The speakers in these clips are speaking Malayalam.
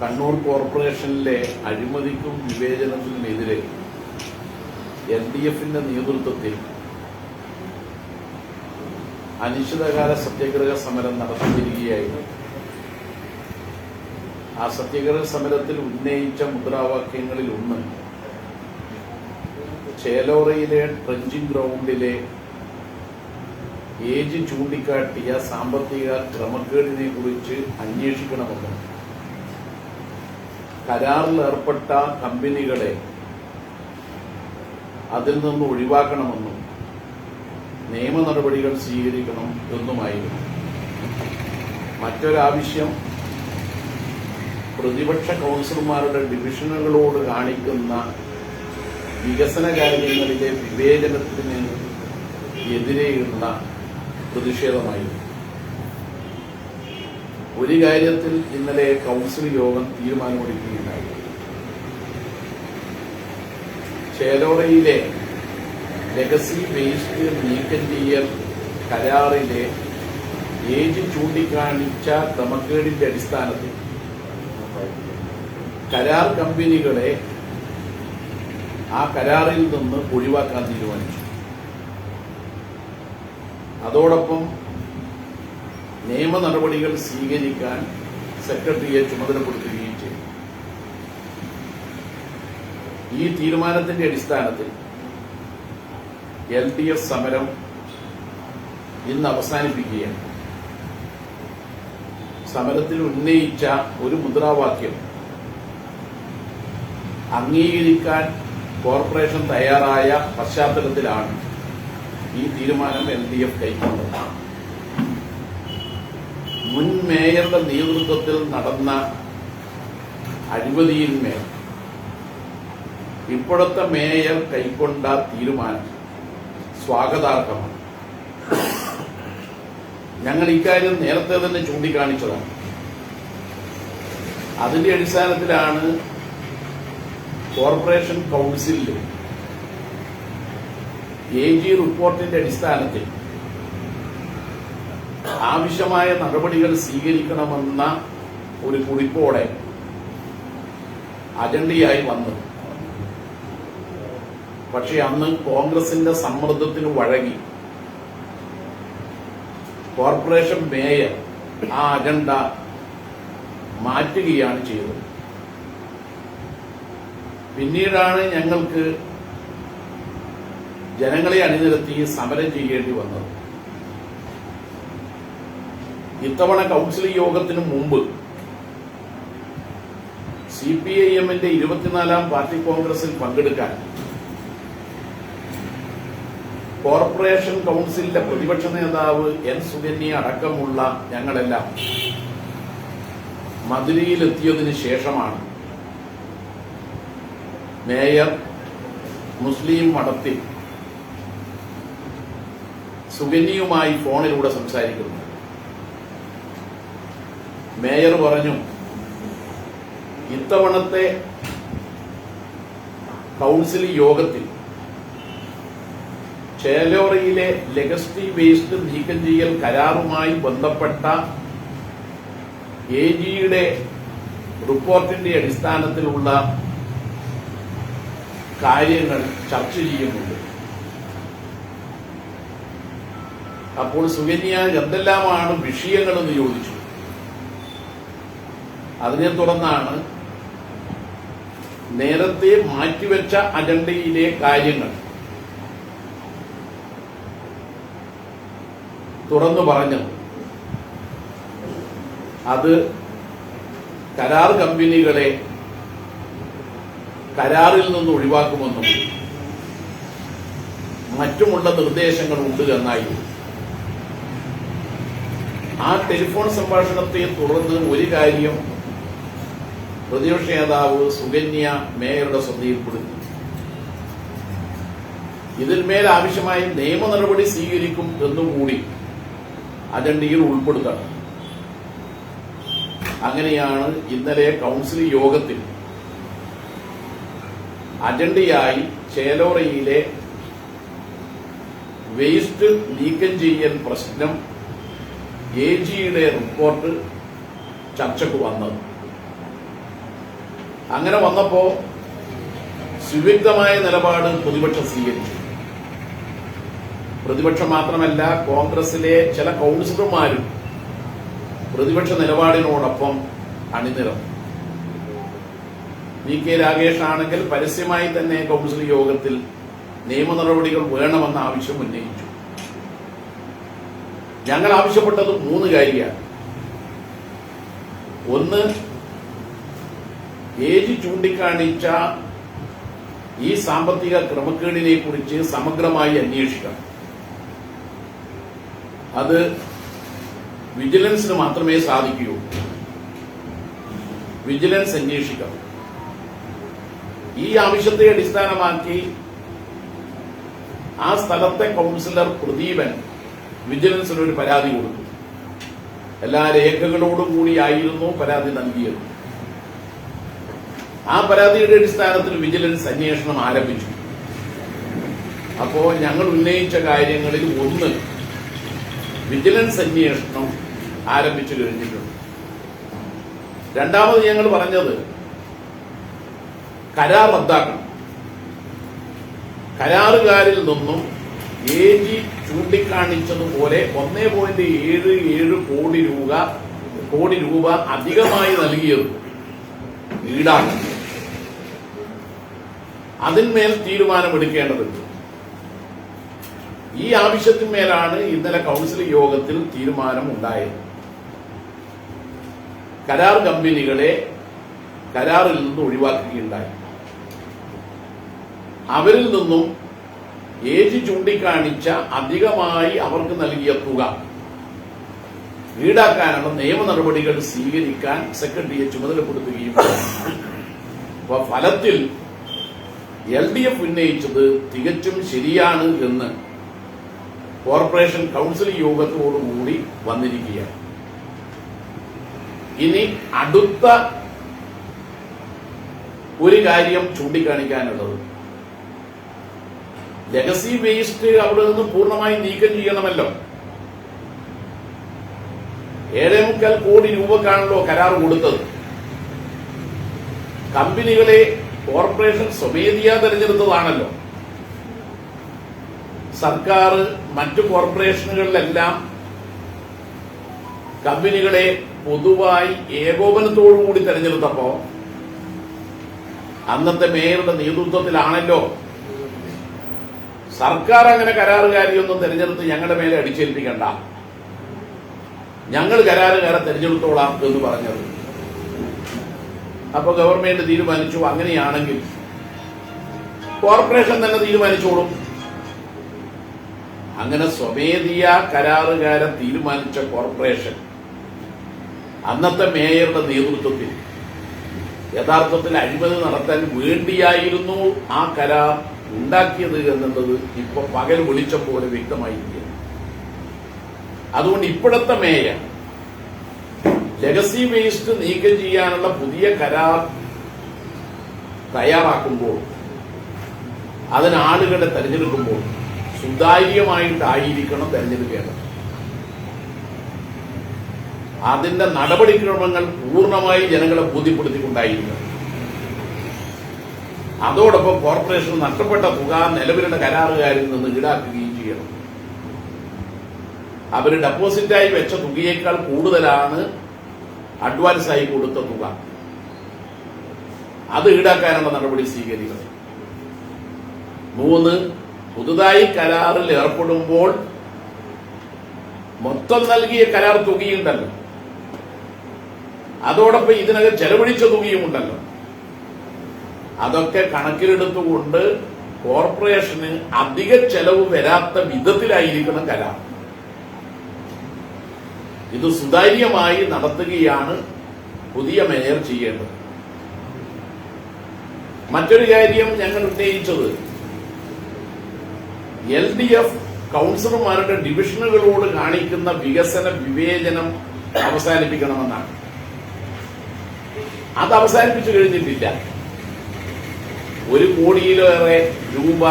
കണ്ണൂർ കോർപ്പറേഷനിലെ അഴിമതിക്കും വിവേചനത്തിനുമെതിരെ എൽ ഡി എഫിന്റെ നേതൃത്വത്തിൽ അനിശ്ചിതകാല സത്യാഗ്രഹ സമരം നടത്തിവരികയായിരുന്നു ആ സത്യാഗ്രഹ സമരത്തിൽ ഉന്നയിച്ച മുദ്രാവാക്യങ്ങളിൽ ഒന്ന് ചേലോറയിലെ ട്രഞ്ചിങ് ഗ്രൗണ്ടിലെ ഏജ് ചൂണ്ടിക്കാട്ടിയ സാമ്പത്തിക ക്രമക്കേടിനെ കുറിച്ച് അന്വേഷിക്കണമെന്നും. കരാറിൽ ഏർപ്പെട്ട കമ്പനികളെ അതിൽ നിന്ന് ഒഴിവാക്കണമെന്നും നിയമ നടപടികൾ സ്വീകരിക്കണം എന്നുമായിരുന്നു. മറ്റൊരാവശ്യം പ്രതിപക്ഷ കൗൺസിലർമാരുടെ ഡിവിഷനുകളോട് കാണിക്കുന്ന വികസന കാര്യങ്ങളിലെ വിവേചനത്തിന് എതിരെയുള്ള പ്രതിഷേധമായിരുന്നു. ഒരു കാര്യത്തിൽ ഇന്നലെ കൗൺസിൽ യോഗം തീരുമാനമെടുക്കുകയുണ്ടായി. ചേലോറയിലെ ലെഗസി വേസ്റ്റ് നീക്കം ചെയ്യൽ കരാറിലെ ഏജ് ചൂണ്ടിക്കാണിച്ച ക്രമക്കേടിന്റെ അടിസ്ഥാനത്തിൽ കരാർ കമ്പനികളെ ആ കരാറിൽ നിന്ന് ഒഴിവാക്കാൻ തീരുമാനിച്ചു. അതോടൊപ്പം നിയമ നടപടികൾ സ്വീകരിക്കാൻ സെക്രട്ടറിയെ ചുമതലപ്പെടുത്തുകയും ചെയ്തു. ഈ തീരുമാനത്തിന്റെ അടിസ്ഥാനത്തിൽ എൽ ഡി എഫ് സമരം ഇന്ന് അവസാനിപ്പിക്കുകയാണ്. സമരത്തിൽ ഉന്നയിച്ച ഒരു മുദ്രാവാക്യം അംഗീകരിക്കാൻ കോർപ്പറേഷൻ തയ്യാറായ പശ്ചാത്തലത്തിലാണ് ഈ തീരുമാനം എൽ ഡി എഫ് കൈക്കൊണ്ടത്. മുൻ മേയറുടെ നേതൃത്വത്തിൽ നടന്ന അഴിമതിയിന്മേൽ ഇപ്പോഴത്തെ മേയർ കൈക്കൊണ്ട തീരുമാനം സ്വാഗതാർഹമാണ്. ഞങ്ങൾ ഇക്കാര്യം നേരത്തെ തന്നെ ചൂണ്ടിക്കാണിച്ചതാണ്. അതിന്റെ അടിസ്ഥാനത്തിലാണ് കോർപ്പറേഷൻ കൗൺസിലിൽ എ ജി റിപ്പോർട്ടിന്റെ അടിസ്ഥാനത്തിൽ ആവശ്യമായ നടപടികൾ സ്വീകരിക്കണമെന്ന ഒരു കുറിപ്പോടെ അജണ്ടയായി വന്നു. പക്ഷെ അന്ന് കോൺഗ്രസിന്റെ സമ്മർദ്ദത്തിന് വഴങ്ങി. കോർപ്പറേഷൻ മേയർ ആ അജണ്ട മാറ്റുകയാണ് ചെയ്തത്. പിന്നീടാണ് ഞങ്ങൾക്ക് ജനങ്ങളെ അണിനിരത്തി സമരം ചെയ്യേണ്ടി വന്നത്. ഇത്തവണ കൗൺസിൽ യോഗത്തിന് മുമ്പ് സി പി ഐ എമ്മിന്റെ ഇരുപത്തിനാലാം പാർട്ടി കോൺഗ്രസിൽ പങ്കെടുക്കാൻ കോർപ്പറേഷൻ കൗൺസിലിലെ പ്രതിപക്ഷ നേതാവ് എൻ സുകന്യ അടക്കമുള്ള ഞങ്ങളെല്ലാം മധുരയിലെത്തിയതിന് ശേഷമാണ് മേയർ മുസ്ലിം മഠത്തിൽ സുകന്യയുമായി ഫോണിലൂടെ സംസാരിക്കുന്നു മേയർ പറഞ്ഞു ഇത്തവണത്തെ കൗൺസിൽ യോഗത്തിൽ ചേലോറയിലെ ലെഗസ്റ്റി വേസ്റ്റ് നീക്കം ചെയ്യൽ കരാറുമായി ബന്ധപ്പെട്ട എ ജിയുടെ റിപ്പോർട്ടിന്റെ അടിസ്ഥാനത്തിലുള്ള കാര്യങ്ങൾ ചർച്ച ചെയ്യുന്നുണ്ട്. അപ്പോൾ സുകന്യ എന്തെല്ലാമാണ് വിഷയങ്ങളെന്ന് ചോദിച്ചു. അതിനെ തുടർന്നാണ് നേരത്തെ മാറ്റിവെച്ച അജണ്ടയിലെ കാര്യങ്ങൾ തുറന്നു പറഞ്ഞത്. അത് കരാർ കമ്പനികളെ കരാറിൽ നിന്ന് ഒഴിവാക്കുമെന്നും മറ്റുമുള്ള നിർദ്ദേശങ്ങൾ ഉണ്ട് എന്നായിരുന്നു. ആ ടെലിഫോൺ സംഭാഷണത്തെ തുടർന്ന് ഒരു കാര്യം പ്രതിപക്ഷ നേതാവ് സുകന്യ മേയറുടെ ശ്രദ്ധയിൽപ്പെടുത്തി ഇതിന്മേൽ ആവശ്യമായ നിയമ നടപടി സ്വീകരിക്കും എന്നുകൂടി അജണ്ടയിൽ ഉൾപ്പെടുത്തണം. അങ്ങനെയാണ് ഇന്നലെ കൗൺസിൽ യോഗത്തിൽ അജണ്ടയായി ചേലോറയിലെ വേസ്റ്റ് നീക്കം ചെയ്യൽ പ്രശ്നം എ ജിയുടെ റിപ്പോർട്ട് ചർച്ചക്ക് വന്നത്. അങ്ങനെ വന്നപ്പോ സുവ്യക്തമായ നിലപാട് പ്രതിപക്ഷം സ്വീകരിച്ചു. പ്രതിപക്ഷം മാത്രമല്ല കോൺഗ്രസിലെ ചില കൗൺസിലർമാരും പ്രതിപക്ഷ നിലപാടിനോടൊപ്പം അണിനിരന്നു. വി കെ രാഗേഷ് ആണെങ്കിൽ പരസ്യമായി തന്നെ കൗൺസിൽ യോഗത്തിൽ നിയമ നടപടികൾ വേണമെന്ന ആവശ്യം ഉന്നയിച്ചു. ഞങ്ങൾ ആവശ്യപ്പെട്ടത് മൂന്ന് കാര്യമാണ്. ഒന്ന് ഏജ് ചൂണ്ടിക്കാണിച്ച ഈ സാമ്പത്തിക ക്രമക്കേടിനെ കുറിച്ച് സമഗ്രമായി അന്വേഷിക്കണം. അത് വിജിലൻസിന് മാത്രമേ സാധിക്കൂ. വിജിലൻസ് അന്വേഷിക്കണം. ഈ ആവശ്യത്തെ അടിസ്ഥാനമാക്കി ആ സ്ഥലത്തെ കൗൺസിലർ പ്രദീപൻ വിജിലൻസിന് ഒരു പരാതി കൊടുത്തു. എല്ലാ രേഖകളോടും കൂടിയായിരുന്നു പരാതി നൽകിയത്. ആ പരാതിയുടെ അടിസ്ഥാനത്തിൽ വിജിലൻസ് അന്വേഷണം ആരംഭിച്ചു. അപ്പോ ഞങ്ങൾ ഉന്നയിച്ച കാര്യങ്ങളിൽ ഒന്ന് വിജിലൻസ് അന്വേഷണം ആരംഭിച്ചു കഴിഞ്ഞിട്ടുണ്ട്. രണ്ടാമത് ഞങ്ങൾ പറഞ്ഞത് കരാർ റദ്ദാക്കണം. കരാറുകാരിൽ നിന്നും എ ജി ചൂണ്ടിക്കാണിച്ചതുപോലെ ഒന്നേ പോയിന്റ് ഏഴ് ഏഴ് കോടി രൂപ കോടി രൂപ അധികമായി നൽകിയത് ഈടാക്കണം. അതിന്മേൽ തീരുമാനമെടുക്കേണ്ടതുണ്ട്. ഈ ആവശ്യത്തിന്മേലാണ് ഇന്നലെ കൗൺസിൽ യോഗത്തിൽ തീരുമാനം ഉണ്ടായത് കരാർ കമ്പനികളെ കരാറിൽ നിന്ന് ഒഴിവാക്കുകയുണ്ടായി. അവരിൽ നിന്നും ഏജ് ചൂണ്ടിക്കാണിച്ച അധികമായി അവർക്ക് നൽകിയ തുക. ഈടാക്കാനുള്ള നിയമ നടപടികൾ സ്വീകരിക്കാൻ സെക്രട്ടറിയെ ചുമതലപ്പെടുത്തുകയും ഫലത്തിൽ എൽ ഡി എഫ് ഉന്നയിച്ചത് തികച്ചും ശരിയാണ് എന്ന് കോർപ്പറേഷൻ കൗൺസിൽ യോഗത്തോടുകൂടി വന്നിരിക്കുകയാണ്. ഇനി അടുത്ത ഒരു കാര്യം ചൂണ്ടിക്കാണിക്കാനുള്ളത്. ലെഗസി വേസ്റ്റ് അവിടെ നിന്ന് പൂർണമായി നീക്കം ചെയ്യണമല്ലോ. ഏഴേ മുക്കാൽ കോടി രൂപക്കാണല്ലോ കരാർ കൊടുത്തത്. കമ്പനികളെ കോർപ്പറേഷൻ സ്വമേധിയാ തെരഞ്ഞെടുത്തതാണല്ലോ. സർക്കാർ മറ്റു കോർപ്പറേഷനുകളിലെല്ലാം കമ്പനികളെ പൊതുവായി ഏകോപനത്തോടുകൂടി തെരഞ്ഞെടുത്തപ്പോ അന്നത്തെ മേയറുടെ നേതൃത്വത്തിലാണല്ലോ. സർക്കാർ അങ്ങനെ കരാറുകാരിയൊന്നും തെരഞ്ഞെടുത്ത് ഞങ്ങളുടെ മേലെ അടിച്ചേൽപ്പിക്കണ്ട. ഞങ്ങൾ കരാറുകാരെ തെരഞ്ഞെടുത്തോളാം എന്ന് പറഞ്ഞത്. അപ്പൊ ഗവൺമെന്റ് തീരുമാനിച്ചു അങ്ങനെയാണെങ്കിൽ കോർപ്പറേഷൻ തന്നെ തീരുമാനിച്ചോളും. അങ്ങനെ സ്വമേധിയ കരാറുകാരെ തീരുമാനിച്ച കോർപ്പറേഷൻ അന്നത്തെ മേയറുടെ നേതൃത്വത്തിൽ യഥാർത്ഥത്തിൽ അഴിമതി നടത്താൻ വേണ്ടിയായിരുന്നു ആ കരാർ ഉണ്ടാക്കിയത് എന്നുള്ളത് ഇപ്പൊ പകൽ വിളിച്ച പോലെ വ്യക്തമായിരിക്കുന്നു അതുകൊണ്ട് ഇപ്പോഴത്തെ മേയർ ലെഗസി വേസ്റ്റ് നീക്കം ചെയ്യാനുള്ള പുതിയ കരാർ തയ്യാറാക്കുമ്പോൾ അതിന് ആളുകളെ തെരഞ്ഞെടുക്കുമ്പോൾ സുതാര്യമായിട്ടായിരിക്കണം തെരഞ്ഞെടുക്കേണ്ടത്. അതിന്റെ നടപടിക്രമങ്ങൾ പൂർണമായി ജനങ്ങളെ ബോധ്യപ്പെടുത്തിക്കൊണ്ടായിരിക്കണം. അതോടൊപ്പം കോർപ്പറേഷൻ നഷ്ടപ്പെട്ട തുക നിലവിലുള്ള കരാറുകാരിൽ നിന്ന് ഈടാക്കുകയും ചെയ്യണം. അവർ ഡെപ്പോസിറ്റായി വെച്ച തുകയേക്കാൾ കൂടുതലാണ് അഡ്വാൻസായി കൊടുത്ത തുക. അത് ഈടാക്കാനുള്ള നടപടി സ്വീകരിക്കണം. മൂന്ന് പുതുതായി കരാറിൽ ഏർപ്പെടുമ്പോൾ മൊത്തം നൽകിയ കരാർ തുകയുണ്ടല്ലോ. അതോടൊപ്പം ഇതിനകം ചെലവഴിച്ച തുകയുമുണ്ടല്ലോ. അതൊക്കെ കണക്കിലെടുത്തുകൊണ്ട് കോർപ്പറേഷന് അധിക ചെലവ് വരാത്ത വിധത്തിലായിരിക്കണം കരാർ. ഇത് സുതാര്യമായി നടത്തുകയാണ് പുതിയ മേയർ ചെയ്യേണ്ടത്. മറ്റൊരു കാര്യം ഞങ്ങൾ ഉന്നയിച്ചത് എൽ ഡി എഫ് കൗൺസിലർമാരുടെ ഡിവിഷനുകളോട് കാണിക്കുന്ന വികസന വിവേചനം അവസാനിപ്പിക്കണമെന്നാണ്. അത് അവസാനിപ്പിച്ചു കഴിഞ്ഞിട്ടില്ല. ഒരു കോടിയിലേറെ രൂപ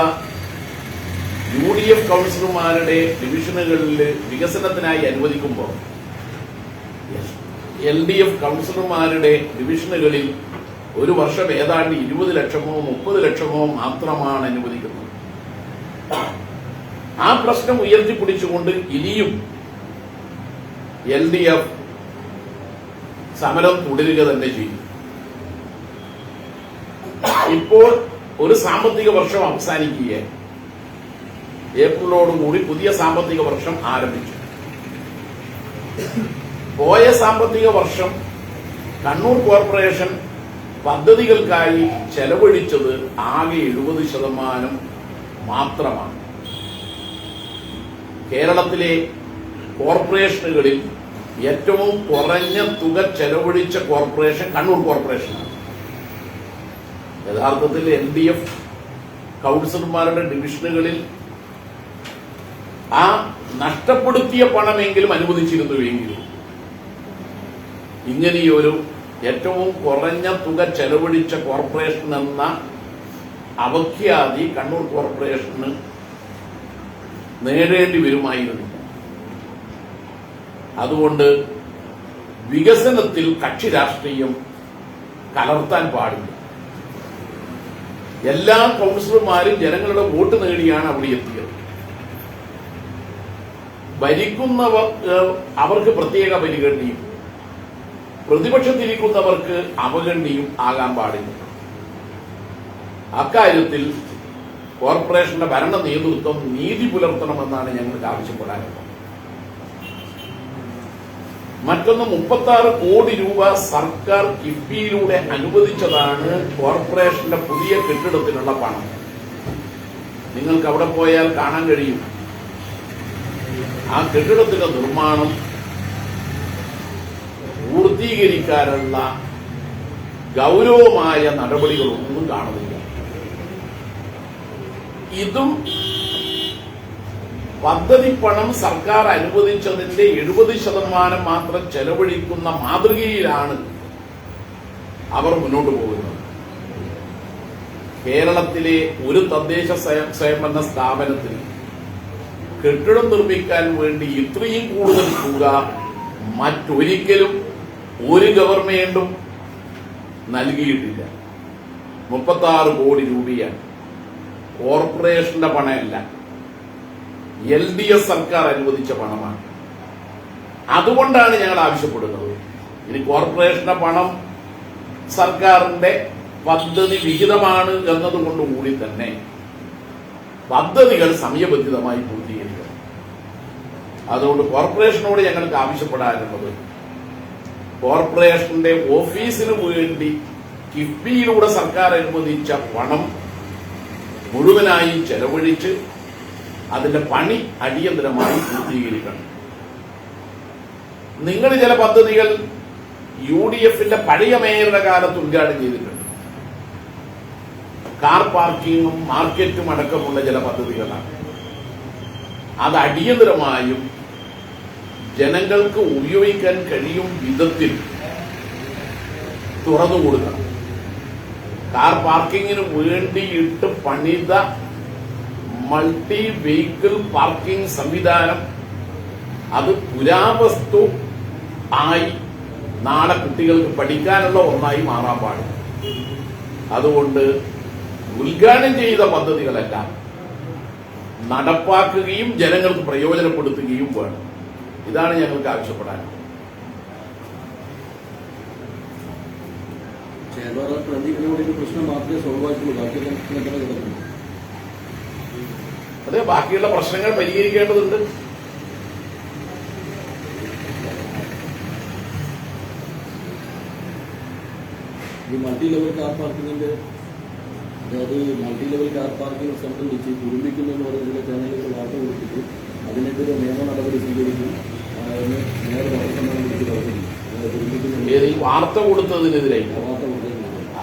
യു ഡി എഫ് കൗൺസിലർമാരുടെ ഡിവിഷനുകളിൽ വികസനത്തിനായി അനുവദിക്കുമ്പോൾ എൽ ഡി എഫ് കൗൺസിലർമാരുടെ ഡിവിഷനുകളിൽ ഒരു വർഷം ഏതാണ്ട് ഇരുപത് ലക്ഷമോ മുപ്പത് ലക്ഷമോ മാത്രമാണ് അനുവദിക്കുന്നത്. ആ പ്രശ്നം ഉയർത്തിപ്പിടിച്ചുകൊണ്ട് ഇനിയും എൽ ഡി എഫ് സമരം തുടരുക തന്നെ ചെയ്യും. ഇപ്പോൾ ഒരു സാമ്പത്തിക വർഷം അവസാനിക്കുക ഏപ്രിലോടുകൂടി പുതിയ സാമ്പത്തിക വർഷം ആരംഭിച്ചു. പോയ സാമ്പത്തിക വർഷം കണ്ണൂർ കോർപ്പറേഷൻ പദ്ധതികൾക്കായി ചെലവഴിച്ചത് ആകെ എഴുപത് ശതമാനം മാത്രമാണ്. കേരളത്തിലെ കോർപ്പറേഷനുകളിൽ ഏറ്റവും കുറഞ്ഞ തുക ചെലവഴിച്ച കോർപ്പറേഷൻ കണ്ണൂർ കോർപ്പറേഷനാണ്. യഥാർത്ഥത്തിൽ എൽ ഡി എഫ് കൗൺസിലർമാരുടെ ഡിവിഷനുകളിൽ ആ നഷ്ടപ്പെടുത്തിയ പണമെങ്കിലും അനുവദിച്ചിരുന്നുവെങ്കിലും ഇങ്ങനെയൊരു ഏറ്റവും കുറഞ്ഞ തുക ചെലവഴിച്ച കോർപ്പറേഷൻ എന്ന അവഖ്യാതി കണ്ണൂർ കോർപ്പറേഷന് നേടേണ്ടി വരുമായിരുന്നു. അതുകൊണ്ട് വികസനത്തിൽ കക്ഷി രാഷ്ട്രീയം കലർത്താൻ പാടില്ല. എല്ലാ കൗൺസിലർമാരും ജനങ്ങളുടെ വോട്ട് നേടിയാണ് അവിടെ എത്തിയത്. ഭരിക്കുന്നവർ അവർക്ക് പ്രത്യേക പരിഗണനയും പ്രതിപക്ഷത്തിരിക്കുന്നവർക്ക് അവഗണനയും ആകാൻ പാടില്ല. അക്കാര്യത്തിൽ കോർപ്പറേഷന്റെ ഭരണ നേതൃത്വം നീതി പുലർത്തണമെന്നാണ് ഞങ്ങൾക്ക് ആവശ്യപ്പെടാനുള്ളത്. മറ്റൊന്ന് മുപ്പത്തി ആറ് കോടി രൂപ സർക്കാർ കിഫ്ബിയിലൂടെ അനുവദിച്ചതാണ് കോർപ്പറേഷന്റെ പുതിയ കെട്ടിടത്തിനുള്ള പണം. നിങ്ങൾക്ക് അവിടെ പോയാൽ കാണാൻ കഴിയും. ആ കെട്ടിടത്തിന്റെ നിർമ്മാണം പൂർത്തീകരിക്കാനുള്ള ഗൗരവമായ നടപടികളൊന്നും കാണുന്നില്ല. ഇതും പദ്ധതി പണം സർക്കാർ അനുവദിച്ചതിന്റെ എഴുപത് ശതമാനം മാത്രം ചെലവഴിക്കുന്ന മാതൃകയിലാണ് അവർ മുന്നോട്ട് പോകുന്നത്. കേരളത്തിലെ ഒരു തദ്ദേശ സ്വയം- സ്വയംഭരണ സ്ഥാപനത്തിന് കെട്ടിടം നിർമ്മിക്കാൻ വേണ്ടി ഇത്രയും കൂടുതൽ തുക മറ്റൊരിക്കലും ഒരു ഗവൺമെന്റും നൽകിയിട്ടില്ല. മുപ്പത്തി ആറ് കോടി രൂപയാണ്. കോർപ്പറേഷന്റെ പണമല്ല. എൽ ഡി എഫ് സർക്കാർ അനുവദിച്ച പണമാണ്. അതുകൊണ്ടാണ് ഞങ്ങൾ ആവശ്യപ്പെടുന്നത്. ഇനി കോർപ്പറേഷന്റെ പണം സർക്കാരിന്റെ പദ്ധതി വിഹിതമാണ് എന്നതുകൊണ്ടുകൂടി തന്നെ പദ്ധതികൾ സമയബന്ധിതമായി പൂർത്തീകരിക്കണം. അതുകൊണ്ട് കോർപ്പറേഷനോട് ഞങ്ങൾക്ക് ആവശ്യപ്പെടാനുള്ളത് കോർപ്പറേഷന്റെ ഓഫീസിന് വേണ്ടി കിഫ്ബിയിലൂടെ സർക്കാർ അനുവദിച്ച പണം മുഴുവനായി ചെലവഴിച്ച് അതിന്റെ പണി അടിയന്തരമായി പൂർത്തീകരിക്കണം. നിങ്ങൾ ചില പദ്ധതികൾ യു ഡി എഫിന്റെ പഴയ മേയറുടെ കാലത്ത് ഉദ്ഘാടനം ചെയ്തിട്ടുണ്ട്. കാർ പാർക്കിങ്ങും മാർക്കറ്റും അടക്കമുള്ള ചില പദ്ധതികളാണ്. അത് അടിയന്തരമായും ജനങ്ങൾക്ക് ഉപയോഗിക്കാൻ കഴിയും വിധത്തിൽ തുറന്നു കൊടുക്കണം. കാർ പാർക്കിങ്ങിന് വേണ്ടിയിട്ട് പണിത മൾട്ടി വെഹിക്കിൾ പാർക്കിംഗ് സംവിധാനം അത് പുരാവസ്തു ആയി നാളെ കുട്ടികൾക്ക് പഠിക്കാനുള്ള ഒന്നായി മാറാൻ പാടില്ല. അതുകൊണ്ട് ഉദ്ഘാടനം ചെയ്ത പദ്ധതികളെല്ലാം നടപ്പാക്കുകയും ജനങ്ങൾക്ക് പ്രയോജനപ്പെടുത്തുകയും വേണം. ഇതാണ് ഞങ്ങൾക്ക് ആവശ്യപ്പെടാൻ. അതെ ബാക്കിയുള്ള പ്രശ്നങ്ങൾ പരിഹരിക്കേണ്ടതുണ്ട്. ഈ മൾട്ടി ലെവൽ കാർ പാർക്കിങ്ങിന്റെ അതായത് മൾട്ടി ലെവൽ കാർ പാർക്കിംഗ് സംബന്ധിച്ച് കുടുംബിക്കുന്നു എന്ന് പറയുന്ന ചില ചാനലുകൾ വാർത്ത കൊടുത്തിട്ട് അതിനെതിരെ നിയമ നടപടി സ്വീകരിക്കും. ഏത് ഈ വാർത്ത കൊടുത്തതിനെതിരെ.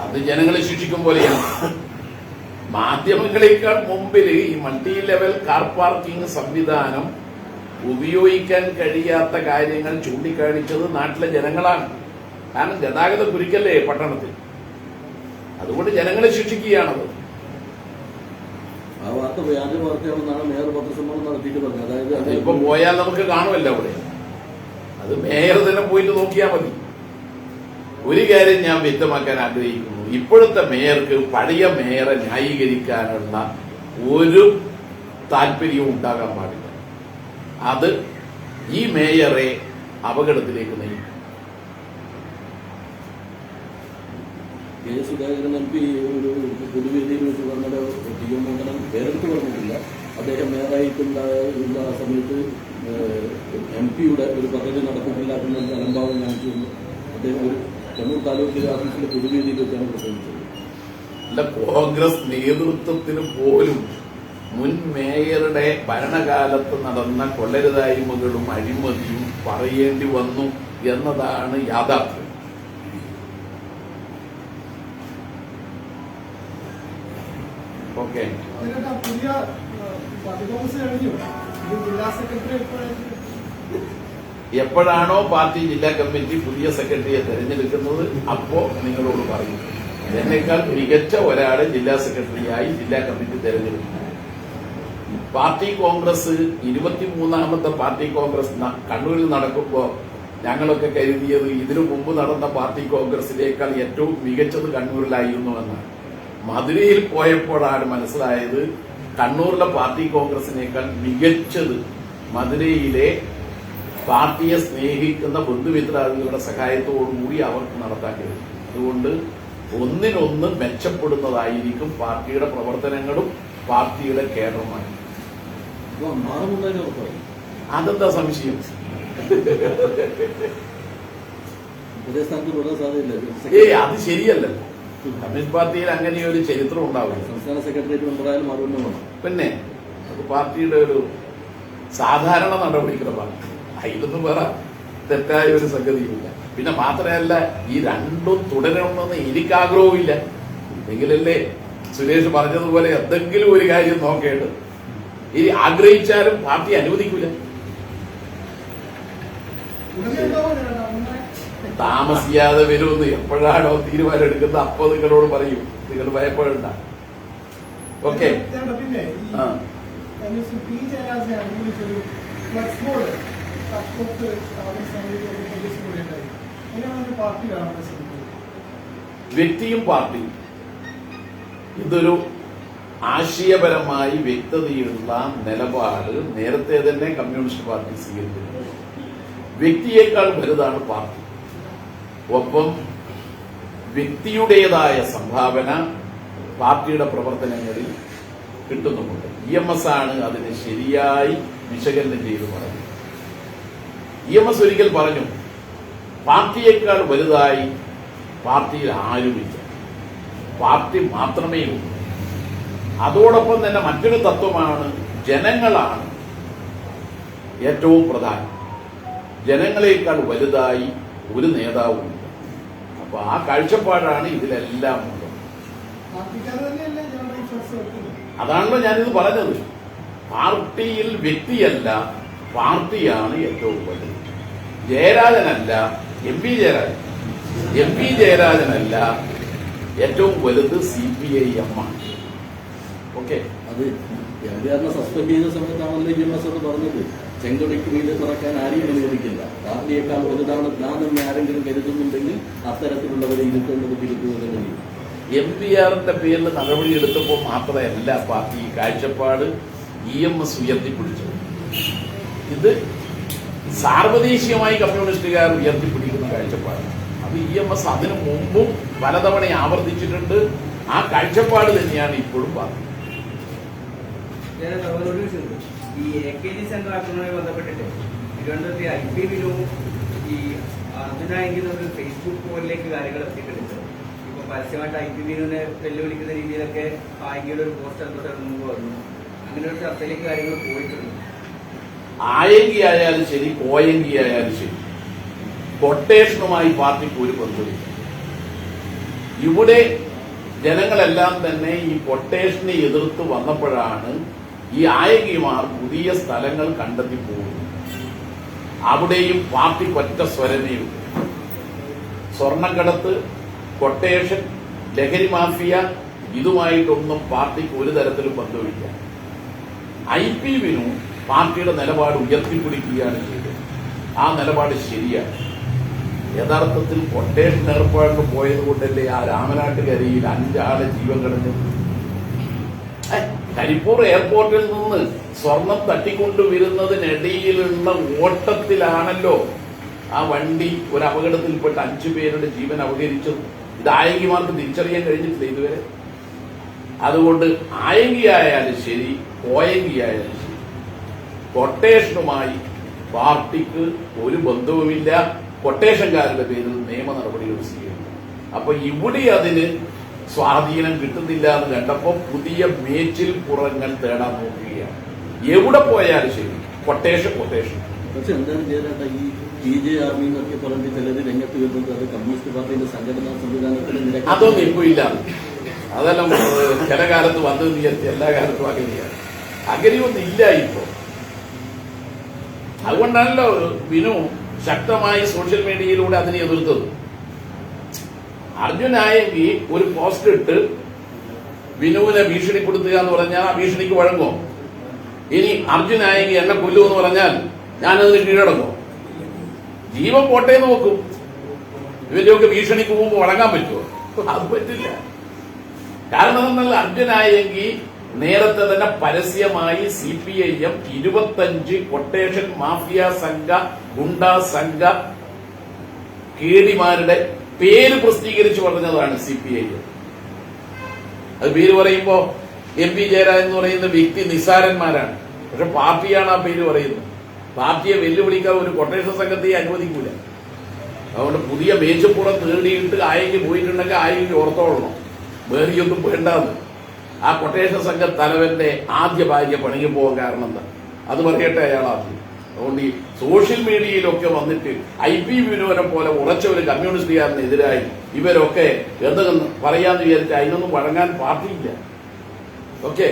അത് ജനങ്ങളെ ശിക്ഷിക്കും പോലെയാണ്. മാധ്യമങ്ങളെക്കാൾ മുമ്പിൽ ഈ മൾട്ടി ലെവൽ കാർ പാർക്കിംഗ് സംവിധാനം ഉപയോഗിക്കാൻ കഴിയാത്ത കാര്യങ്ങൾ ചൂണ്ടിക്കാണിച്ചത് നാട്ടിലെ ജനങ്ങളാണ്. കാരണം ഗതാഗത കുരുക്കല്ലേ പട്ടണത്തിൽ. അതുകൊണ്ട് ജനങ്ങളെ ശിക്ഷിക്കുകയാണത്. ആ വാർത്ത വ്യാജ വാർത്തയാണെന്നാണ് മേയർ പത്രസമ്മേളനം നടത്തിയിട്ട് പറഞ്ഞത്. അതായത് ഇപ്പൊ പോയാൽ നമുക്ക് കാണുമല്ലോ അവിടെ. അത് മേയർ തന്നെ പോയിട്ട് നോക്കിയാൽ മതി. ഒരു കാര്യം ഞാൻ വ്യക്തമാക്കാൻ ആഗ്രഹിക്കുന്നു. ഇപ്പോഴത്തെ മേയർക്ക് പഴയ മേയറെ ന്യായീകരിക്കാനുള്ള ഒരു താല്പര്യവും ഉണ്ടാകാൻ പാടില്ല. അത് ഈ മേയറെ അപകടത്തിലേക്ക് നയിക്കും. ഒരു പൊതുവേദിയിൽ വെച്ച് പറഞ്ഞിട്ടില്ല. അദ്ദേഹം മേയറായിട്ടുള്ള ഉള്ള സമയത്ത് എം പിയുടെ ഒരു പദ്ധതി നടപ്പില്ലാക്കുന്ന അലംഭാവം ഞാൻ ചെയ്യുന്നു അദ്ദേഹം ഒരു കണ്ണൂർ താലൂക്ക് ഓഫീസിലെ പൊതുവേദിയിൽ വെച്ചാണ് പ്രസംഗിച്ചത്. അല്ല കോൺഗ്രസ് നേതൃത്വത്തിന് പോലും മുൻ മേയറുടെ ഭരണകാലത്ത് നടന്ന കൊള്ളരുതായ്മകളും അഴിമതിയും പറയേണ്ടി വന്നു എന്നതാണ് യാഥാർത്ഥ്യം. ഓക്കെ. പുതിയ എപ്പോഴാണോ പാർട്ടി ജില്ലാ കമ്മിറ്റി പുതിയ സെക്രട്ടറിയെ തെരഞ്ഞെടുക്കുന്നത് അപ്പോ നിങ്ങളോട് പറയും. എന്നേക്കാൾ മികച്ച ഒരാളെ ജില്ലാ സെക്രട്ടറിയായി ജില്ലാ കമ്മിറ്റി തെരഞ്ഞെടുക്കും. പാർട്ടി കോൺഗ്രസ് ഇരുപത്തിമൂന്നാമത്തെ പാർട്ടി കോൺഗ്രസ് കണ്ണൂരിൽ നടക്കുമ്പോ ഞങ്ങളൊക്കെ കരുതിയത് ഇതിനു മുമ്പ് നടന്ന പാർട്ടി കോൺഗ്രസിനേക്കാൾ ഏറ്റവും മികച്ചത് കണ്ണൂരിലായിരുന്നു എന്നാണ്. മധുരയിൽ പോയപ്പോഴാണ് മനസ്സിലായത് കണ്ണൂരിലെ പാർട്ടി കോൺഗ്രസിനേക്കാൾ മികച്ചത് മധുരയിലെ പാർട്ടിയെ സ്നേഹിക്കുന്ന ബന്ധുമിത്രാദികളുടെ സഹായത്തോടുകൂടി അവർക്ക് നടത്താൻ കഴിയും അതുകൊണ്ട് ഒന്നിനൊന്ന് മെച്ചപ്പെടുന്നതായിരിക്കും പാർട്ടിയുടെ പ്രവർത്തനങ്ങളും പാർട്ടിയുടെ കേരളമായി അതെന്താ സംശയം? ഏയ് അത് ശരിയല്ലല്ലോ. കമ്മ്യൂണിസ്റ്റ് പാർട്ടിയിൽ അങ്ങനെ ഒരു ചരിത്രം ഉണ്ടാവില്ല. സംസ്ഥാന സെക്രട്ടേറിയറ്റ് മെമ്പറായാലും വേണം. പിന്നെ അത് പാർട്ടിയുടെ ഒരു സാധാരണ നടപടിക്രമമാണ് അതിലൊന്നും വേറെ തെറ്റായ ഒരു സംഗതിയില്ല പിന്നെ മാത്രമല്ല ഈ രണ്ടും തുടരണമെന്ന് എനിക്ക് ആഗ്രഹവുമില്ല. എങ്കിലല്ലേ സുരേഷ് പറഞ്ഞതുപോലെ എന്തെങ്കിലും ഒരു കാര്യം നോക്കേണ്ടത് ഇനി ആഗ്രഹിച്ചാലും പാർട്ടി അനുവദിക്കില്ല താമസിയാതെ വരുമെന്ന് എപ്പോഴാണോ തീരുമാനം എടുക്കുന്നത് അപ്പൊ നിങ്ങളോട് പറയും. നിങ്ങൾ ഭയപ്പെടണ്ട. ഓക്കെ വ്യക്തിയും പാർട്ടിയും. ഇതൊരു ആശയപരമായി വ്യക്തതയുള്ള നിലപാട് നേരത്തെ തന്നെ കമ്മ്യൂണിസ്റ്റ് പാർട്ടി സ്വീകരിക്കുന്നു വ്യക്തിയേക്കാൾ വലുതാണ് പാർട്ടി. ഒപ്പം വ്യക്തിയുടേതായ സംഭാവന പാർട്ടിയുടെ പ്രവർത്തനങ്ങളിൽ കിട്ടുന്നുമുണ്ട്. ഇ എം എസ് ആണ് അതിനെ ശരിയായി വിശകലനം ചെയ്ത് പറഞ്ഞത്. ഇ എം എസ് ഒരിക്കൽ പറഞ്ഞു പാർട്ടിയേക്കാൾ വലുതായി പാർട്ടിയിൽ ആരുമില്ല. പാർട്ടി മാത്രമേ ഉള്ളൂ. അതോടൊപ്പം തന്നെ മറ്റൊരു തത്വമാണ് ജനങ്ങളാണ് ഏറ്റവും പ്രധാനം. ജനങ്ങളെക്കാൾ വലുതായി ഒരു നേതാവുമില്ല. അപ്പൊ ആ കാഴ്ചപ്പാടാണ് ഇതിലെല്ലാം ഉള്ളത് അതാണല്ലോ ഞാനിത് പറഞ്ഞത്. പാർട്ടിയിൽ വ്യക്തിയല്ല പാർട്ടിയാണ് ഏറ്റവും വലുത് ജയരാജനല്ല M P Jayarajan. M P ജയരാജനല്ല ഏറ്റവും വലുത് സി പി ഐ എം ആണ്. ഓക്കെ? അത്. എംപിആറിനെ സസ്പെൻഡ് ചെയ്ത സമയത്താണല്ലോ ഇ എം എസ് എന്ന് പറഞ്ഞത് ചെങ്കൊടിക്ക് മീതെ തുറക്കാൻ ആരെയും അനുവദിക്കില്ല. പാർട്ടിയേക്കാൾ വലുതാണ് താനെന്ന് ആരെങ്കിലും കരുതുന്നുണ്ടെങ്കിൽ അത്തരത്തിലുള്ളവരെ ഇരുത്തേണ്ടത് തിരുത്തുന്നത് കഴിയും എം പി ആറിന്റെ പേരിൽ നടപടിയെടുത്തപ്പോൾ മാത്രമല്ല പാർട്ടി കാഴ്ചപ്പാട് ഇ എം എസ് ഉയർത്തിപ്പിടിച്ചത് ഇത് സാർവദേശീയമായി കമ്മ്യൂണിസ്റ്റുകാർ ഉയർത്തിപ്പിടിക്കുന്ന കാഴ്ചപ്പാട്. അത് ഇ എം എസ് അതിനു മുമ്പും പലതവണ ആവർത്തിച്ചിട്ടുണ്ട്. ആ കാഴ്ചപ്പാട് തന്നെയാണ് ഇപ്പോഴും പാർട്ടി ഞാൻ ഒരു ചോദിച്ചത് ഈ എ കെ ജി സെന്റർ ആക്രമണവുമായി ബന്ധപ്പെട്ടിട്ട് തിരുവനന്തപുരത്തെ ഐ പി വിലും ഈ അർജുനായെങ്കിൽ ഒരു ഫേസ്ബുക്ക് പോലിലേക്ക് കാര്യങ്ങൾ എത്തിയിട്ടുണ്ട്. ഇപ്പൊ പരസ്യമായിട്ട് ഐ പി വിനെ വെല്ലുവിളിക്കുന്ന രീതിയിലൊക്കെ ആയിയുടെ ഒരു പോസ്റ്റർ മുമ്പ് വന്നു അങ്ങനെ ഒരു ചർച്ചയിലേക്ക് കാര്യങ്ങൾ പോയിട്ടുണ്ട്. ആയെങ്കി ആയാലും ശരി പോയെങ്കി ആയാലും ശരി. കൊട്ടേഷനുമായി പാർട്ടിക്ക് ഒരു ബന്ധമില്ല ഇവിടെ ജനങ്ങളെല്ലാം തന്നെ ഈ കൊട്ടേഷനെ എതിർത്ത് വന്നപ്പോഴാണ് ഈ ആയകിമാർ പുതിയ സ്ഥലങ്ങൾ കണ്ടെത്തി പോകുന്നു. അവിടെയും പാർട്ടി ഒറ്റ സ്വരമേ സ്വർണക്കടത്ത് കൊട്ടേഷൻ ലഹരി മാഫിയ ഇതുമായിട്ടൊന്നും പാർട്ടിക്ക് ഒരു തരത്തിലും ബന്ധമില്ല. ഐ പി വിനു പാർട്ടിയുടെ നിലപാട് ഉയർത്തിപ്പിടിക്കുകയാണ് ചെയ്തത്. ആ നിലപാട് ശരിയാണ്. യഥാർത്ഥത്തിൽ കൊട്ടേഷൻ ഏർപ്പാടിന് പോയത് കൊണ്ടല്ലേ ആ രാമനാട്ടുകരയിൽ അഞ്ചാളെ ജീവൻ കളഞ്ഞു ഏ, കരിപ്പൂർ എയർപോർട്ടിൽ നിന്ന് സ്വർണം തട്ടിക്കൊണ്ടുവരുന്നതിനിടയിലുള്ള ഓട്ടത്തിലാണല്ലോ ആ വണ്ടി ഒരു അപകടത്തിൽപ്പെട്ട അഞ്ചു പേരുടെ ജീവൻ അപകരിച്ചത് ഇത് ആയങ്കിമാർക്ക് തിരിച്ചറിയാൻ കഴിഞ്ഞിട്ടില്ല ഇതുവരെ. അതുകൊണ്ട് ആയങ്കിയായാലും ശരി കോയങ്കിയായാലും ശരി കൊട്ടേഷനുമായി പാർട്ടിക്ക് ഒരു ബന്ധവുമില്ല. കൊട്ടേഷൻകാരുടെ പേരിൽ നിയമ നടപടികൾ സ്വീകരിക്കും. അപ്പൊ ഇവിടെ അതിന് സ്വാധീനം കിട്ടുന്നില്ല എന്ന് കണ്ടപ്പോ പുതിയ മേച്ചിൽ പുറങ്ങൾ തേടാൻ നോക്കുകയാണ്. എവിടെ പോയാലും ശരി. Quotation quotation. പക്ഷെ എന്താണ് ജയരാട്ട ഈ ബി ജെ ആർമി എന്നൊക്കെ പറഞ്ഞ് ചിലത് രംഗത്ത് വരുന്നത് അത് കമ്മ്യൂണിസ്റ്റ് പാർട്ടിയുടെ സംഘടനാ സംവിധാനത്തിന് അതൊന്നും ഇപ്പൊ ഇല്ല അതെല്ലാം ചില കാലത്ത് വന്നത് വിചാരിച്ച് എല്ലാ കാലത്തും അങ്ങനെയാണ് അങ്ങനെയൊന്നും ഇല്ല ഇപ്പോ. അതുകൊണ്ടാണല്ലോ വിനു ശക്തമായി സോഷ്യൽ മീഡിയയിലൂടെ അതിനെ എതിർത്തത്. അർജുനായെങ്കിൽ ഒരു പോസ്റ്റ് ഇട്ട് വിനുവിനെ ഭീഷണിപ്പെടുത്തുക എന്ന് പറഞ്ഞാൽ ആ ഭീഷണിക്ക് വഴങ്ങോ. ഇനി അർജുനായെങ്കിൽ എന്നെ കൊല്ലു എന്ന് പറഞ്ഞാൽ ഞാനതിന് കീഴടങ്ങോ. ജീവൻ പോട്ടെ നോക്കും ഇവന്റെയൊക്കെ ഭീഷണിക്ക് പോകുമ്പോൾ വഴങ്ങാൻ പറ്റുമോ? അത് പറ്റില്ല. കാരണം എന്നാൽ അർജുനായെങ്കിൽ നേരത്തെ തന്നെ പരസ്യമായി സി പി ഐ എം ഇരുപത്തഞ്ച് കൊട്ടേഷൻ മാഫിയ സംഘ ഗുണ്ട സംഘ കേടിമാരുടെ പേര് പ്രസിദ്ധീകരിച്ചു പറഞ്ഞതാണ് സി പി ഐ അത് പേര് പറയുമ്പോ എം പി ജയരാജൻ എന്ന് പറയുന്ന വ്യക്തി നിസ്സാരന്മാരാണ്. പക്ഷെ പാർട്ടിയാണ് ആ പേര് പറയുന്നത്. പാർട്ടിയെ വെല്ലുവിളിക്കാൻ ഒരു കൊട്ടേഷൻ സംഘത്തെ അനുവദിക്കൂല. അതുകൊണ്ട് പുതിയ മേച്ചപ്പുറം തേടിയിട്ട് ആയിക്ക് പോയിട്ടുണ്ടെങ്കിൽ ആയെങ്കിൽ ഓർത്തോളണം. വേറെയൊന്നും വേണ്ടാന്ന്. ആ കൊട്ടേഷൻ സംഘ തലവന്റെ ആദ്യ ഭാര്യ പണിക്ക് പോകാൻ കാരണം എന്താ? അത് പറയട്ടെ അയാൾ ആദ്യം അതുകൊണ്ട് ഈ സോഷ്യൽ മീഡിയയിലൊക്കെ വന്നിട്ട് ഐ പി വിനോദനം പോലെ ഉറച്ച ഒരു കമ്മ്യൂണിസ്റ്റുകാരനെതിരായി ഇവരൊക്കെ എന്തെങ്കിലും പറയാന്ന് വിചാരിച്ച് അതിനൊന്നും വഴങ്ങാൻ പാർട്ടിയില്ല. ഓക്കെ?